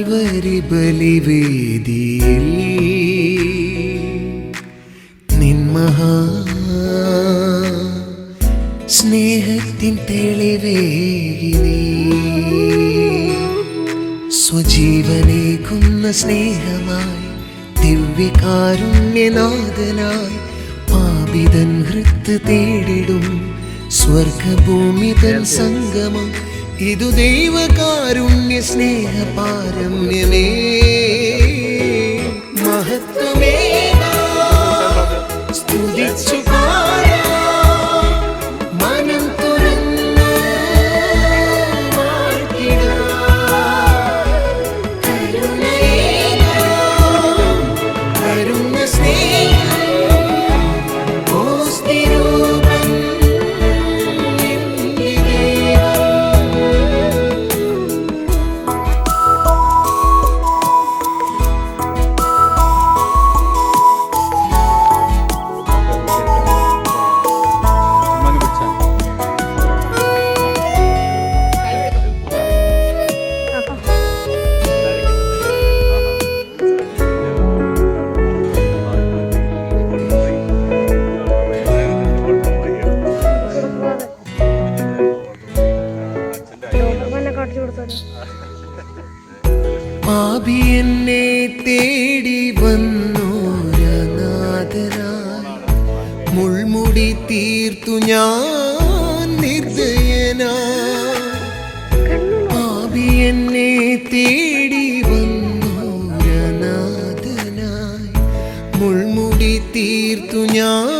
Calvary ബലിവേദിയിൽ നിന്മഹാ സ്നേഹത്തിൻ തെളിവേകിനീ സ്വജീവനേകുന്ന സ്നേഹമായി ദിവ്യകാരുണ്യനാഥനായി പാപിതൻ ഹൃത്ത് തേടിടും സ്വർഗഭൂമിതൻ സംഗമം ഇതു ദൈവകാരുണ്യ സ്നേഹ പാരമ്യമേ മഹത്വമേ സ്തുതിച്ചു വന്നോരനാഥനായി മുൾമുടി തീർത്തു ഞാൻ നിർദയനാ പാപി എന്നെ തേടി വന്നോരനാഥനായി മുൾമുടി തീർത്തു ഞാൻ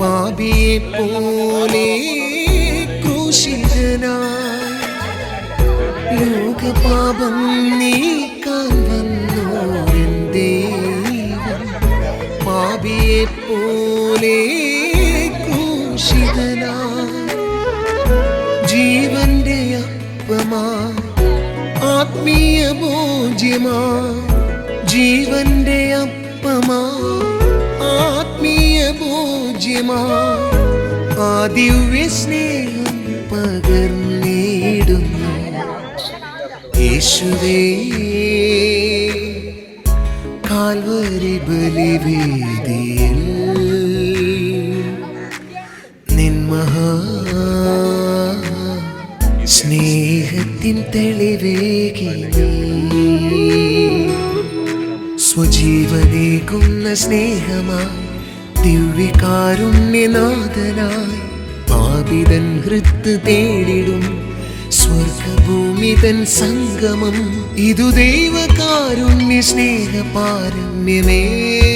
പാപിയെ പോലെ ക്രൂശിതനായി ലോകപാപം നീക്കാൻ വന്നു പാപിയെ പോലെ ജീവന്റെ അപ്പമാ ആത്മീയ ഭോജ്യമാ ജീവന്റെ അപ്പമാ. ഭോജ്യമാ ആ ദിവ്യ സ്നേഹം പകർന്നിടുന്നു. യേശുവേ കാൽവരി ബലിവേദിയിൽ നിന്മഹാ സ്നേഹത്തിൻ തെളിവേകി സ്വജീവനേകുന്ന സ്നേഹമായി ദിവ്യകാരുണ്യനാഥനായി പാപിതൻ ഹൃത്ത് തേടിടും സ്വർഗഭൂമി തൻ സംഗമം. ഇതു ദൈവകാരുണ്യ സ്നേഹ പാരമ്യമേ.